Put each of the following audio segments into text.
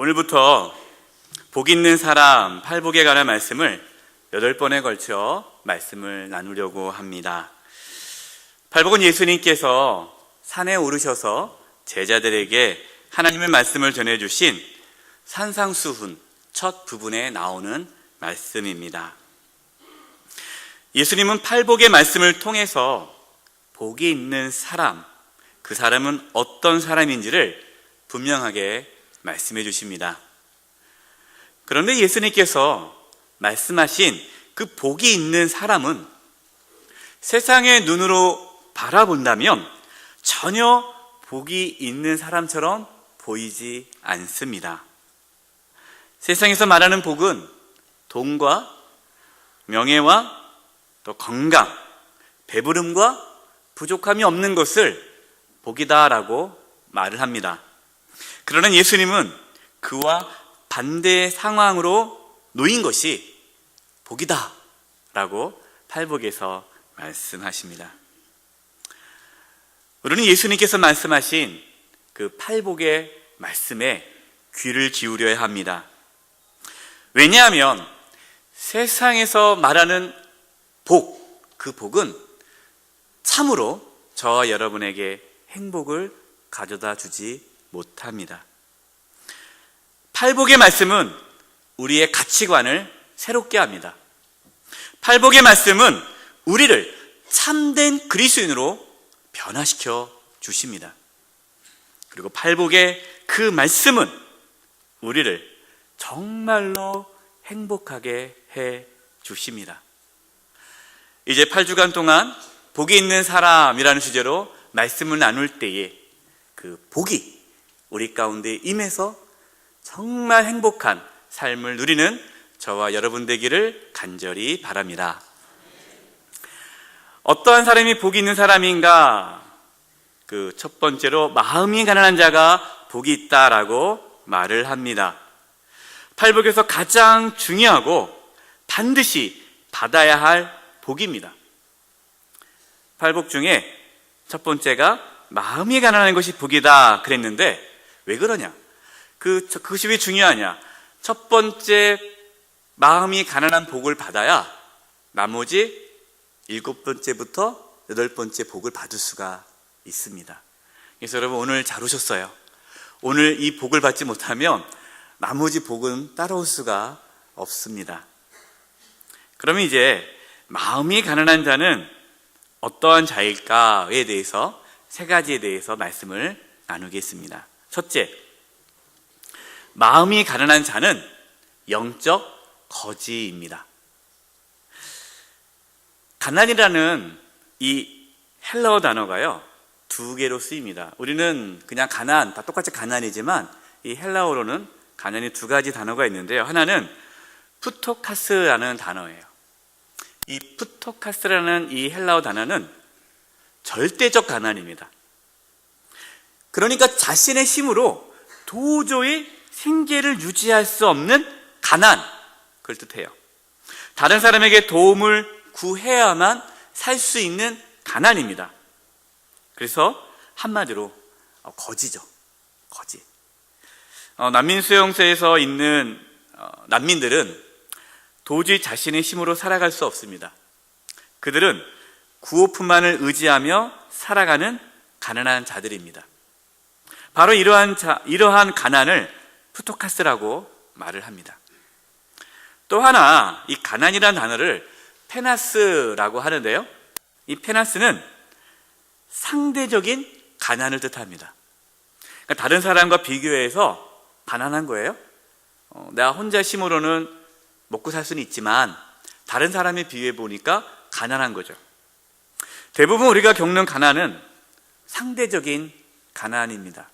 오늘부터 복 있는 사람 팔복에 관한 말씀을 여덟 번에 걸쳐 말씀을 나누려고 합니다. 팔복은 예수님께서 산에 오르셔서 제자들에게 하나님의 말씀을 전해주신 산상수훈 첫 부분에 나오는 말씀입니다. 예수님은 팔복의 말씀을 통해서 복이 있는 사람, 그 사람은 어떤 사람인지를 분명하게 말씀해 주십니다. 그런데 예수님께서 말씀하신 그 복이 있는 사람은 세상의 눈으로 바라본다면 전혀 복이 있는 사람처럼 보이지 않습니다. 세상에서 말하는 복은 돈과 명예와 또 건강, 배부름과 부족함이 없는 것을 복이다라고 말을 합니다. 그러나 예수님은 그와 반대의 상황으로 놓인 것이 복이다 라고 팔복에서 말씀하십니다. 우리는 예수님께서 말씀하신 그 팔복의 말씀에 귀를 기울여야 합니다. 왜냐하면 세상에서 말하는 복, 그 복은 참으로 저와 여러분에게 행복을 가져다 주지 못합니다. 팔복의 말씀은 우리의 가치관을 새롭게 합니다. 팔복의 말씀은 우리를 참된 그리스인으로 변화시켜 주십니다. 그리고 팔복의 그 말씀은 우리를 정말로 행복하게 해 주십니다. 이제 8주간 동안 복이 있는 사람이라는 주제로 말씀을 나눌 때에 그 복이 우리 가운데 임해서 정말 행복한 삶을 누리는 저와 여러분 되기를 간절히 바랍니다. 어떠한 사람이 복이 있는 사람인가? 그 첫 번째로 마음이 가난한 자가 복이 있다라고 말을 합니다. 팔복에서 가장 중요하고 반드시 받아야 할 복입니다. 팔복 중에 첫 번째가 마음이 가난한 것이 복이다 그랬는데 왜 그러냐? 그 그것이 왜 중요하냐? 첫 번째 마음이 가난한 복을 받아야 나머지 일곱 번째부터 여덟 번째 복을 받을 수가 있습니다. 그래서 여러분 오늘 잘 오셨어요. 오늘 이 복을 받지 못하면 나머지 복은 따라올 수가 없습니다. 그러면 이제 마음이 가난한 자는 어떠한 자일까에 대해서 세 가지에 대해서 말씀을 나누겠습니다. 첫째, 마음이 가난한 자는 영적 거지입니다. 가난이라는 이 헬라어 단어가요, 두 개로 쓰입니다. 우리는 그냥 가난, 다 똑같이 가난이지만 이 헬라어로는 가난이 두 가지 단어가 있는데요. 하나는 푸토카스라는 단어예요. 이 푸토카스라는 이 헬라어 단어는 절대적 가난입니다. 그러니까 자신의 힘으로 도저히 생계를 유지할 수 없는 가난, 그걸 뜻해요. 다른 사람에게 도움을 구해야만 살 수 있는 가난입니다. 그래서 한마디로 어, 거지죠. 거지. 어, 난민 수용소에서 있는 어, 난민들은 도저히 자신의 힘으로 살아갈 수 없습니다. 그들은 구호품만을 의지하며 살아가는 가난한 자들입니다. 바로 이러한 자, 이러한 가난을 푸토카스라고 말을 합니다. 또 하나 이 가난이라는 단어를 페나스라고 하는데요. 이 페나스는 상대적인 가난을 뜻합니다. 그러니까 다른 사람과 비교해서 가난한 거예요. 어, 내가 혼자 힘으로는 먹고 살 수는 있지만 다른 사람에 비유해 보니까 가난한 거죠. 대부분 우리가 겪는 가난은 상대적인 가난입니다.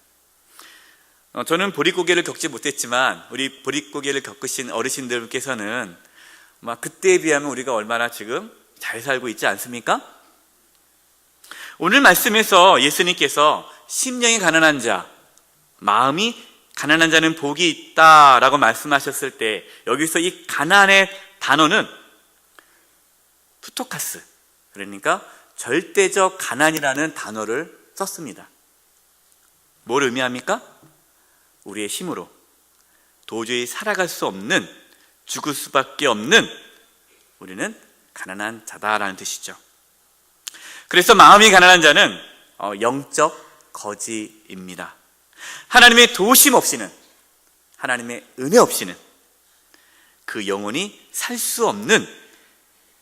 어, 저는 보릿고개를 겪지 못했지만 우리 보릿고개를 겪으신 어르신들께서는 막 그때에 비하면 우리가 얼마나 지금 잘 살고 있지 않습니까? 오늘 말씀에서 예수님께서 심령이 가난한 자, 마음이 가난한 자는 복이 있다라고 말씀하셨을 때 여기서 이 가난의 단어는 푸토카스 그러니까 절대적 가난이라는 단어를 썼습니다. 뭘 의미합니까? 우리의 힘으로 도저히 살아갈 수 없는 죽을 수밖에 없는 우리는 가난한 자다라는 뜻이죠. 그래서 마음이 가난한 자는 어, 영적 거지입니다. 하나님의 도심 없이는 하나님의 은혜 없이는 그 영혼이 살 수 없는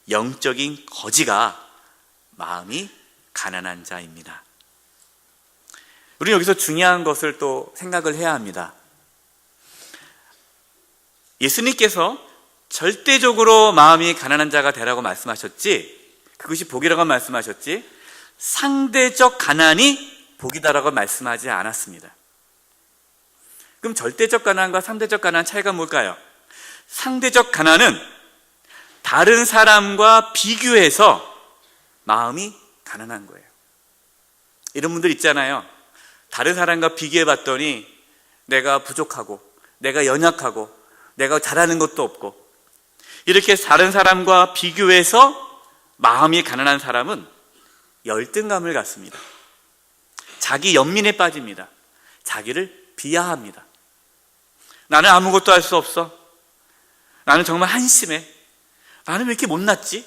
영적인 거지가 마음이 가난한 자입니다. 우리는 여기서 중요한 것을 또 생각을 해야 합니다. 예수님께서 절대적으로 마음이 가난한 자가 되라고 말씀하셨지, 그것이 복이라고 말씀하셨지, 상대적 가난이 복이다라고 말씀하지 않았습니다. 그럼 절대적 가난과 상대적 가난 차이가 뭘까요? 상대적 가난은 다른 사람과 비교해서 마음이 가난한 거예요. 이런 분들 있잖아요. 다른 사람과 비교해 봤더니 내가 부족하고, 내가 연약하고, 내가 잘하는 것도 없고, 이렇게 다른 사람과 비교해서 마음이 가난한 사람은 열등감을 갖습니다. 자기 연민에 빠집니다. 자기를 비하합니다. 나는 아무것도 할 수 없어. 나는 정말 한심해. 나는 왜 이렇게 못났지?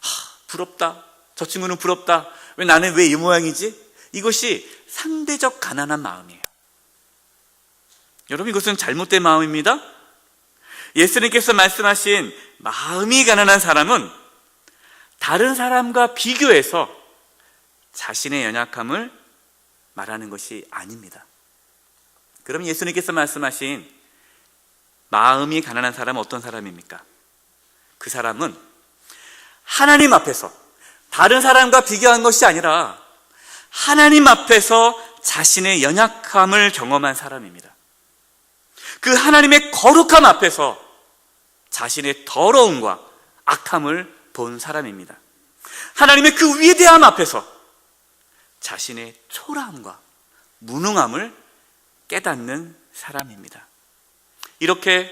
하, 부럽다. 저 친구는 부럽다. 왜 나는 왜 이 모양이지? 이것이 상대적 가난한 마음이에요. 여러분, 이것은 잘못된 마음입니다. 예수님께서 말씀하신 마음이 가난한 사람은 다른 사람과 비교해서 자신의 연약함을 말하는 것이 아닙니다. 그럼 예수님께서 말씀하신 마음이 가난한 사람은 어떤 사람입니까? 그 사람은 하나님 앞에서 다른 사람과 비교한 것이 아니라 하나님 앞에서 자신의 연약함을 경험한 사람입니다. 그 하나님의 거룩함 앞에서 자신의 더러움과 악함을 본 사람입니다. 하나님의 그 위대함 앞에서 자신의 초라함과 무능함을 깨닫는 사람입니다. 이렇게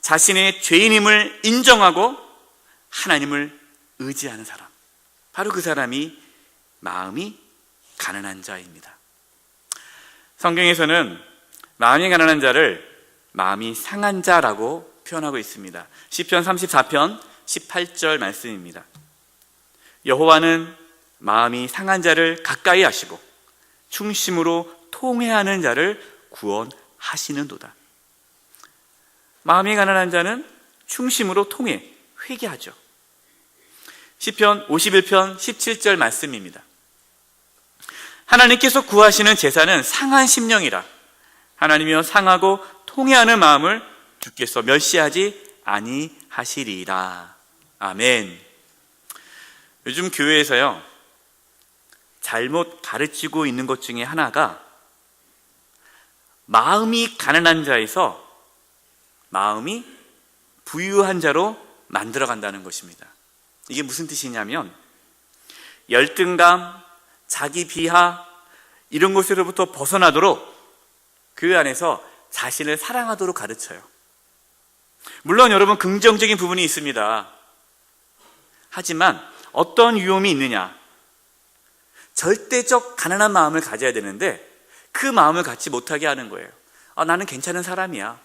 자신의 죄인임을 인정하고 하나님을 의지하는 사람. 바로 그 사람이 마음이 가난한 자입니다. 성경에서는 마음이 가난한 자를 마음이 상한 자라고 표현하고 있습니다. 시편 34편 18절 말씀입니다. 여호와는 마음이 상한 자를 가까이 하시고 충심으로 통회하는 자를 구원하시는도다. 마음이 가난한 자는 충심으로 통해 회개하죠. 시편 51편 17절 말씀입니다. 하나님께서 구하시는 제사는 상한 심령이라 하나님이여 상하고 통해하는 마음을 주께서 멸시하지 아니하시리라. 아멘. 요즘 교회에서요, 잘못 가르치고 있는 것 중에 하나가 마음이 가난한 자에서 마음이 부유한 자로 만들어 간다는 것입니다. 이게 무슨 뜻이냐면 열등감, 자기 비하 이런 것으로부터 벗어나도록 그 안에서 자신을 사랑하도록 가르쳐요. 물론 여러분 긍정적인 부분이 있습니다. 하지만 어떤 위험이 있느냐? 절대적 가난한 마음을 가져야 되는데 그 마음을 갖지 못하게 하는 거예요. 아, 나는 괜찮은 사람이야.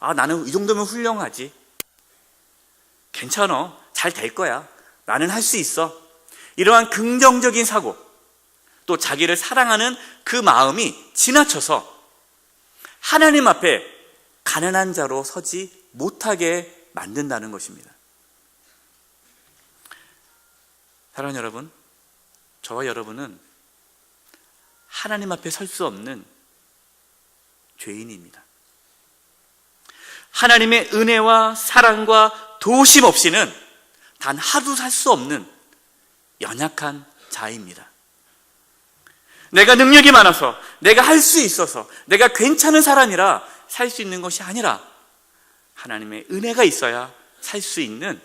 아, 나는 이 정도면 훌륭하지. 괜찮어. 잘 될 거야. 나는 할 수 있어. 이러한 긍정적인 사고, 또 자기를 사랑하는 그 마음이 지나쳐서 하나님 앞에 가난한 자로 서지 못하게 만든다는 것입니다. 사랑하는 여러분, 저와 여러분은 하나님 앞에 설 수 없는 죄인입니다. 하나님의 은혜와 사랑과 도우심 없이는 단 하루 살 수 없는 연약한 자입니다. 내가 능력이 많아서, 내가 할 수 있어서, 내가 괜찮은 사람이라 살 수 있는 것이 아니라 하나님의 은혜가 있어야 살 수 있는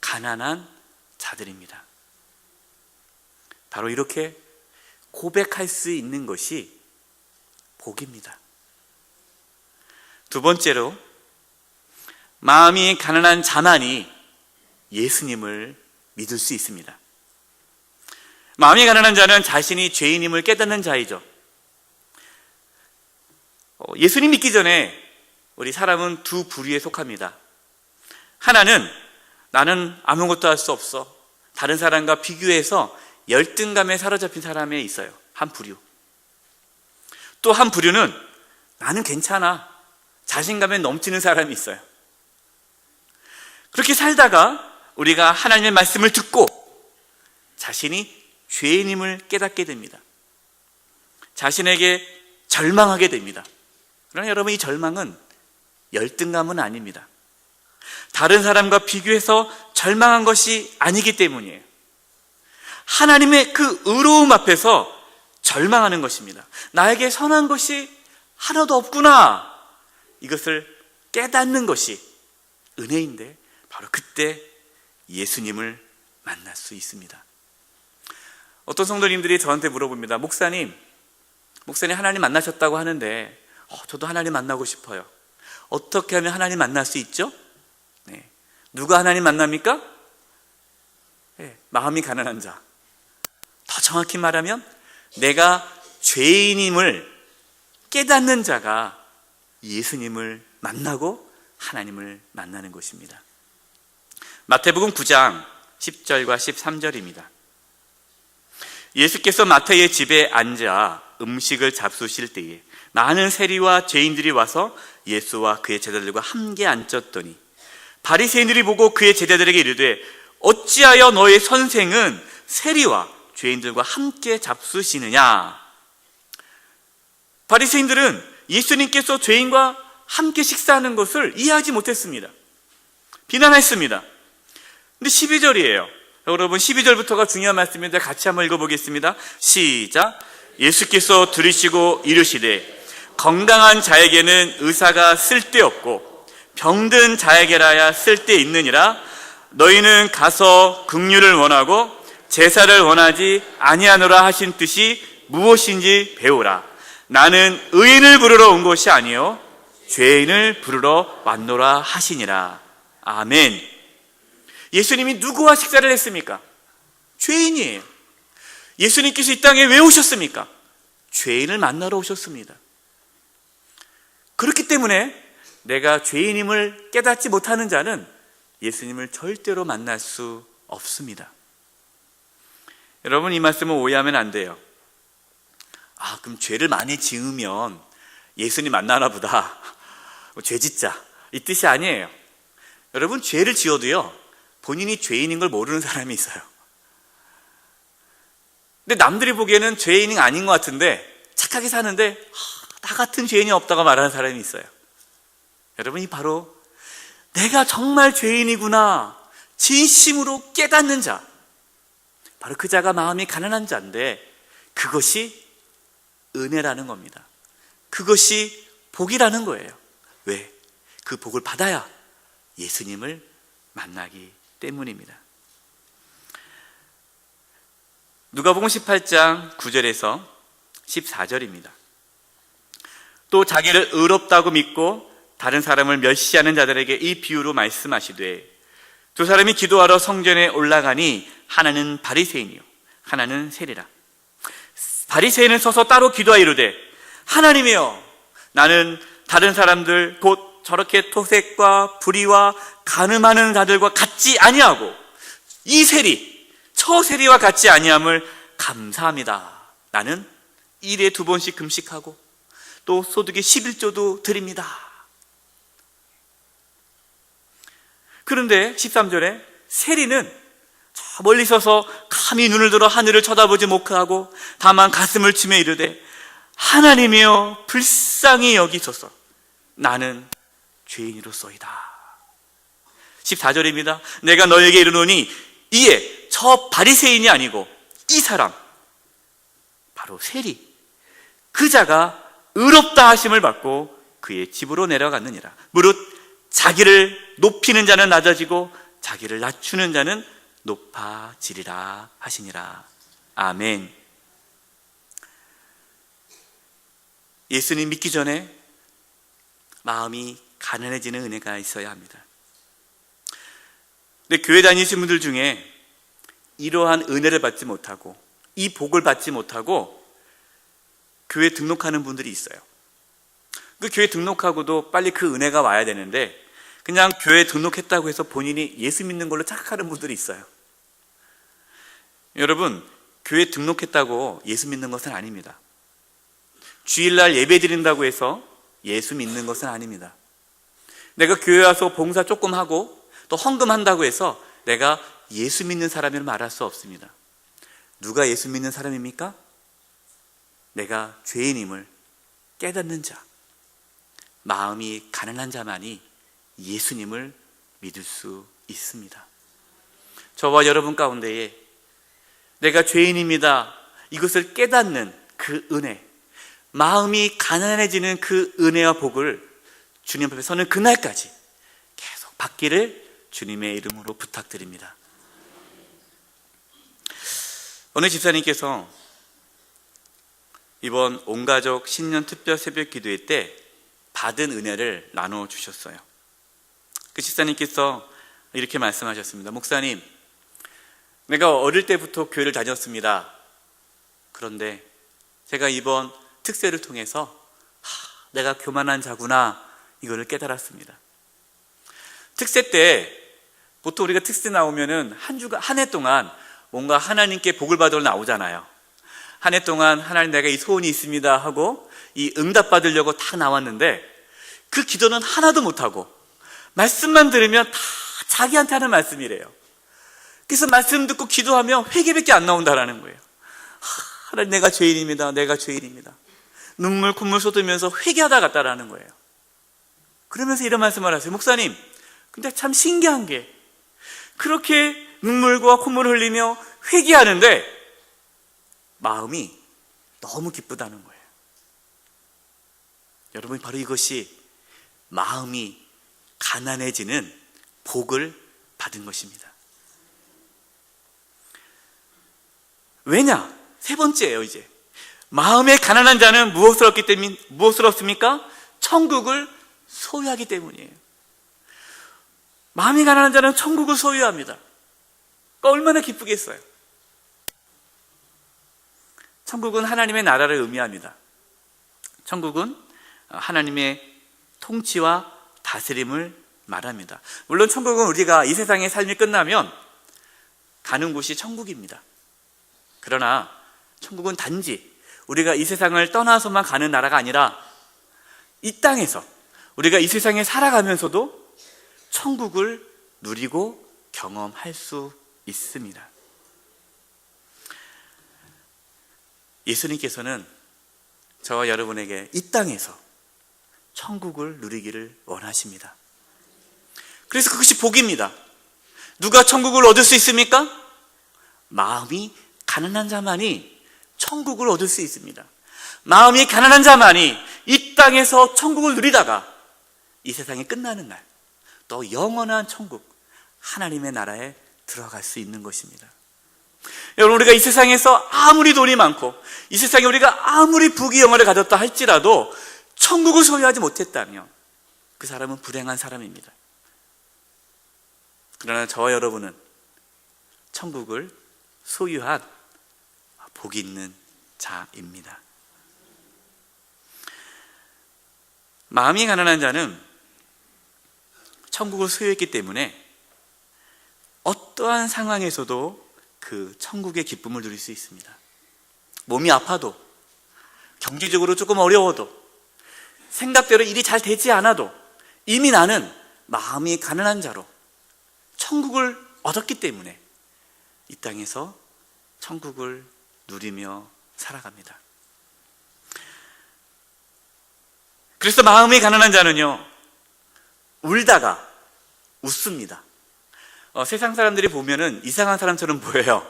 가난한 자들입니다. 바로 이렇게 고백할 수 있는 것이 복입니다. 두 번째로, 마음이 가난한 자만이 예수님을 믿을 수 있습니다. 마음이 가난한 자는 자신이 죄인임을 깨닫는 자이죠. 어, 예수님 믿기 전에 우리 사람은 두 부류에 속합니다. 하나는 나는 아무것도 할 수 없어. 다른 사람과 비교해서 열등감에 사로잡힌 사람에 있어요. 한 부류. 또 한 부류는 나는 괜찮아. 자신감에 넘치는 사람이 있어요. 그렇게 살다가 우리가 하나님의 말씀을 듣고 자신이 죄인임을 깨닫게 됩니다. 자신에게 절망하게 됩니다. 그러나 여러분 이 절망은 열등감은 아닙니다. 다른 사람과 비교해서 절망한 것이 아니기 때문이에요. 하나님의 그 의로움 앞에서 절망하는 것입니다. 나에게 선한 것이 하나도 없구나. 이것을 깨닫는 것이 은혜인데 바로 그때 예수님을 만날 수 있습니다. 어떤 성도님들이 저한테 물어봅니다. 목사님, 목사님 하나님 만나셨다고 하는데 어, 저도 하나님 만나고 싶어요. 어떻게 하면 하나님 만날 수 있죠? 네. 누가 하나님 만납니까? 네, 마음이 가난한 자. 더 정확히 말하면 내가 죄인임을 깨닫는 자가 예수님을 만나고 하나님을 만나는 것입니다. 마태복음 9장 10절과 13절입니다. 예수께서 마태의 집에 앉아 음식을 잡수실 때에 많은 세리와 죄인들이 와서 예수와 그의 제자들과 함께 앉혔더니 바리새인들이 보고 그의 제자들에게 이르되 어찌하여 너의 선생은 세리와 죄인들과 함께 잡수시느냐 바리새인들은 예수님께서 죄인과 함께 식사하는 것을 이해하지 못했습니다. 비난했습니다. 근데 12절이에요. 여러분 12절부터가 중요한 말씀인데 같이 한번 읽어보겠습니다. 시작. 예수께서 들으시고 이르시되 건강한 자에게는 의사가 쓸데없고 병든 자에게라야 쓸데 있느니라 너희는 가서 긍휼을 원하고 제사를 원하지 아니하노라 하신 뜻이 무엇인지 배우라 나는 의인을 부르러 온 것이 아니요 죄인을 부르러 왔노라 하시니라 아멘 예수님이 누구와 식사를 했습니까? 죄인이에요 예수님께서 이 땅에 왜 오셨습니까? 죄인을 만나러 오셨습니다 그렇기 때문에 내가 죄인임을 깨닫지 못하는 자는 예수님을 절대로 만날 수 없습니다. 여러분 이 말씀을 오해하면 안 돼요. 아, 그럼 죄를 많이 지으면 예수님 만나나 보다. 죄 짓자. 이 뜻이 아니에요. 여러분 죄를 지어도요. 본인이 죄인인 걸 모르는 사람이 있어요. 근데 남들이 보기에는 죄인이 아닌 것 같은데 착하게 사는데 나 같은 죄인이 없다고 말하는 사람이 있어요. 여러분이 바로 내가 정말 죄인이구나 진심으로 깨닫는 자. 바로 그 자가 마음이 가난한 자인데 그것이 은혜라는 겁니다. 그것이 복이라는 거예요. 왜? 그 복을 받아야 예수님을 만나기 때문입니다. 누가복음 18장 9절에서 14절입니다. 또 자기를 의롭다고 믿고 다른 사람을 멸시하는 자들에게 이 비유로 말씀하시되 두 사람이 기도하러 성전에 올라가니 하나는 바리새인이요 하나는 세리라 바리새인은 서서 따로 기도하 이르되 하나님이여 나는 다른 사람들 곧 저렇게 토색과 불의와 가늠하는 자들과 같지 아니하고 이 세리 처 세리와 같지 아니함을 감사합니다 나는 일에 두 번씩 금식하고 또 소득의 11조도 드립니다. 그런데 13절에 세리는 저 멀리 서서 감히 눈을 들어 하늘을 쳐다보지 못하고 다만 가슴을 치며 이르되 하나님이여 불쌍히 여기소서 나는 죄인으로서이다. 14절입니다. 내가 너에게 이르노니 이에 저 바리새인이 아니고 이 사람 바로 세리 그 자가 의롭다 하심을 받고 그의 집으로 내려갔느니라. 무릇 자기를 높이는 자는 낮아지고 자기를 낮추는 자는 높아지리라 하시니라. 아멘. 예수님 믿기 전에 마음이 가난해지는 은혜가 있어야 합니다. 근데 교회 다니신 분들 중에 이러한 은혜를 받지 못하고 이 복을 받지 못하고 교회 등록하는 분들이 있어요. 그 교회 등록하고도 빨리 그 은혜가 와야 되는데 그냥 교회 등록했다고 해서 본인이 예수 믿는 걸로 착각하는 분들이 있어요. 여러분, 교회 등록했다고 예수 믿는 것은 아닙니다. 주일날 예배 드린다고 해서 예수 믿는 것은 아닙니다. 내가 교회 와서 봉사 조금 하고 또 헌금한다고 해서 내가 예수 믿는 사람을 말할 수 없습니다. 누가 예수 믿는 사람입니까? 내가 죄인임을 깨닫는 자, 마음이 가난한 자만이 예수님을 믿을 수 있습니다. 저와 여러분 가운데에 내가 죄인입니다. 이것을 깨닫는 그 은혜, 마음이 가난해지는 그 은혜와 복을 주님 앞에 서는 그날까지 계속 받기를 주님의 이름으로 부탁드립니다. 오늘 집사님께서 이번 온가족 신년 특별 새벽 기도회 때 받은 은혜를 나눠 주셨어요. 그 집사님께서 이렇게 말씀하셨습니다. 목사님, 내가 어릴 때부터 교회를 다녔습니다. 그런데 제가 이번 특세를 통해서 하, 내가 교만한 자구나 이거를 깨달았습니다. 특세 때 보통 우리가 특세 나오면은 한 주가 한 해 동안 뭔가 하나님께 복을 받으러 나오잖아요. 한 해 동안 하나님 내가 이 소원이 있습니다 하고 이 응답 받으려고 다 나왔는데 그 기도는 하나도 못 하고 말씀만 들으면 다 자기한테 하는 말씀이래요. 그래서 말씀 듣고 기도하면 회개밖에 안 나온다라는 거예요. 하나님 내가 죄인입니다. 내가 죄인입니다. 눈물 콧물 쏟으면서 회개하다 갔다라는 거예요. 그러면서 이런 말씀을 하세요. 목사님, 근데 참 신기한 게 그렇게 눈물과 콧물을 흘리며 회개하는데 마음이 너무 기쁘다는 거예요. 여러분 바로 이것이 마음이 가난해지는 복을 받은 것입니다. 왜냐? 세 번째예요, 이제. 마음에 가난한 자는 무엇을 얻기 때문에, 무엇을 얻습니까? 천국을 소유하기 때문이에요. 마음이 가난한 자는 천국을 소유합니다. 그러니까 얼마나 기쁘겠어요. 천국은 하나님의 나라를 의미합니다. 천국은 하나님의 통치와 다스림을 말합니다. 물론 천국은 우리가 이 세상의 삶이 끝나면 가는 곳이 천국입니다. 그러나 천국은 단지 우리가 이 세상을 떠나서만 가는 나라가 아니라 이 땅에서 우리가 이 세상에 살아가면서도 천국을 누리고 경험할 수 있습니다. 예수님께서는 저와 여러분에게 이 땅에서 천국을 누리기를 원하십니다. 그래서 그것이 복입니다. 누가 천국을 얻을 수 있습니까? 마음이 가난한 자만이 천국을 얻을 수 있습니다. 마음이 가난한 자만이 이 땅에서 천국을 누리다가 이 세상이 끝나는 날, 또 영원한 천국, 하나님의 나라에 들어갈 수 있는 것입니다. 여러분, 우리가 이 세상에서 아무리 돈이 많고, 이 세상에 우리가 아무리 부귀영화를 가졌다 할지라도, 천국을 소유하지 못했다면, 그 사람은 불행한 사람입니다. 그러나 저와 여러분은 천국을 소유한 복이 있는 자입니다. 마음이 가난한 자는 천국을 소유했기 때문에 어떠한 상황에서도 그 천국의 기쁨을 누릴 수 있습니다. 몸이 아파도, 경제적으로 조금 어려워도, 생각대로 일이 잘 되지 않아도 이미 나는 마음이 가난한 자로 천국을 얻었기 때문에 이 땅에서 천국을 누리며 살아갑니다. 그래서 마음이 가난한 자는요, 울다가 웃습니다. 어, 세상 사람들이 보면은 이상한 사람처럼 보여요.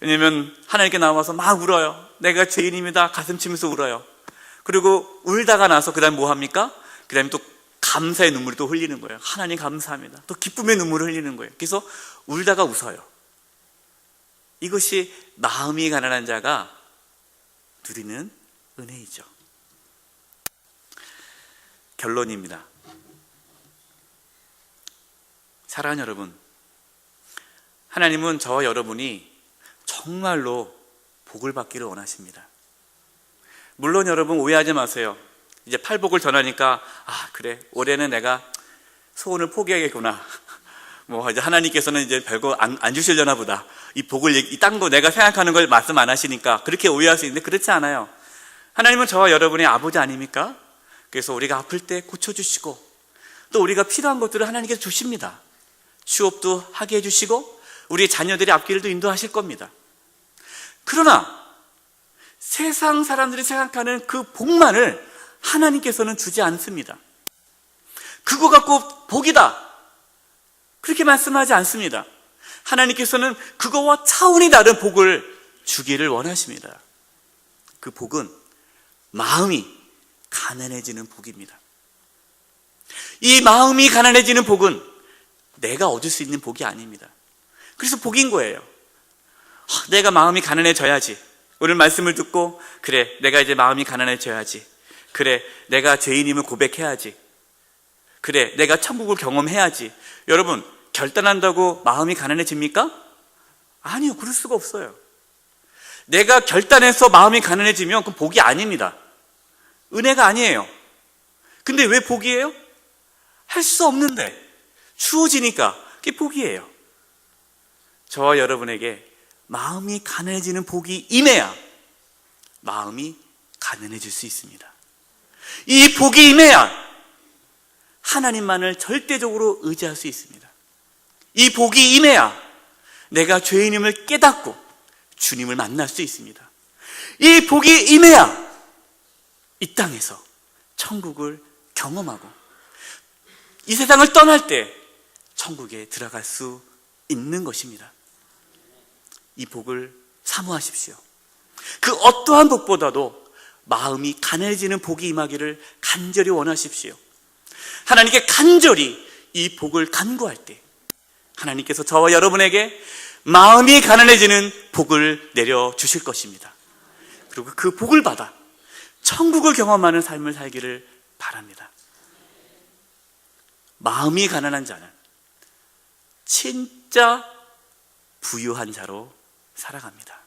왜냐면 하나님께 나와서 막 울어요. 내가 죄인입니다. 가슴 치면서 울어요. 그리고 울다가 나서 그 다음 뭐 합니까? 그 다음에 또 감사의 눈물이 또 흘리는 거예요. 하나님 감사합니다. 또 기쁨의 눈물을 흘리는 거예요. 그래서 울다가 웃어요. 이것이 마음이 가난한 자가 누리는 은혜이죠. 결론입니다. 사랑하는 여러분, 하나님은 저와 여러분이 정말로 복을 받기를 원하십니다. 물론 여러분 오해하지 마세요. 이제 팔복을 전하니까 아 그래 올해는 내가 소원을 포기하겠구나. 뭐 이제 하나님께서는 이제 별거 안, 안 주시려나 보다. 이 복을 이딴 거 내가 생각하는 걸 말씀 안 하시니까 그렇게 오해할 수 있는데 그렇지 않아요. 하나님은 저와 여러분의 아버지 아닙니까? 그래서 우리가 아플 때 고쳐주시고 또 우리가 필요한 것들을 하나님께서 주십니다. 취업도 하게 해주시고 우리 자녀들의 앞길도 인도하실 겁니다. 그러나 세상 사람들이 생각하는 그 복만을 하나님께서는 주지 않습니다. 그거 갖고 복이다. 그렇게 말씀하지 않습니다. 하나님께서는 그거와 차원이 다른 복을 주기를 원하십니다. 그 복은 마음이 가난해지는 복입니다. 이 마음이 가난해지는 복은 내가 얻을 수 있는 복이 아닙니다. 그래서 복인 거예요. 하, 내가 마음이 가난해져야지. 오늘 말씀을 듣고, 그래, 내가 이제 마음이 가난해져야지. 그래, 내가 죄인임을 고백해야지. 그래, 내가 천국을 경험해야지. 여러분, 결단한다고 마음이 가난해집니까? 아니요, 그럴 수가 없어요. 내가 결단해서 마음이 가난해지면 그 복이 아닙니다. 은혜가 아니에요. 근데 왜 복이에요? 할 수 없는데 주어지니까 그게 복이에요. 저와 여러분에게 마음이 가난해지는 복이 임해야 마음이 가난해질 수 있습니다. 이 복이 임해야 하나님만을 절대적으로 의지할 수 있습니다. 이 복이 임해야 내가 죄인임을 깨닫고 주님을 만날 수 있습니다. 이 복이 임해야 이 땅에서 천국을 경험하고 이 세상을 떠날 때 천국에 들어갈 수 있는 것입니다. 이 복을 사모하십시오. 그 어떠한 복보다도 마음이 가난해지는 복이 임하기를 간절히 원하십시오. 하나님께 간절히 이 복을 간구할 때 하나님께서 저와 여러분에게 마음이 가난해지는 복을 내려 주실 것입니다. 그리고 그 복을 받아 천국을 경험하는 삶을 살기를 바랍니다. 마음이 가난한 자는 진짜 부유한 자로 살아갑니다.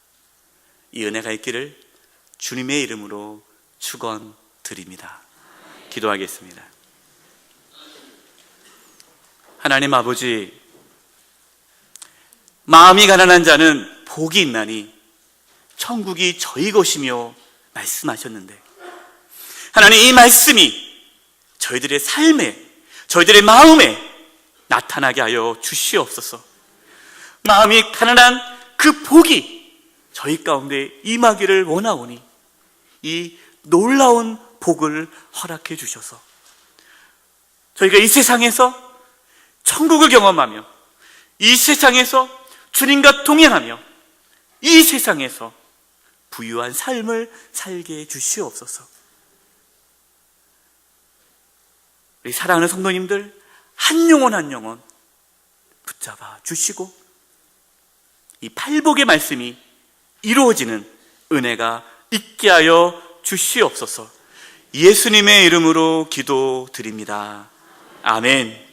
이 은혜가 있기를 주님의 이름으로 축원드립니다. 기도하겠습니다. 하나님 아버지, 마음이 가난한 자는 복이 있나니 천국이 저희 것이며 말씀하셨는데 하나님 이 말씀이 저희들의 삶에 저희들의 마음에 나타나게 하여 주시옵소서. 마음이 가난한 그 복이 저희 가운데 임하기를 원하오니 이 놀라운 복을 허락해 주셔서 저희가 이 세상에서 천국을 경험하며 이 세상에서 주님과 동행하며 이 세상에서 부유한 삶을 살게 해 주시옵소서. 우리 사랑하는 성도님들 한 영혼 한 영혼 붙잡아 주시고 이 팔복의 말씀이 이루어지는 은혜가 있게 하여 주시옵소서. 예수님의 이름으로 기도드립니다. 아멘.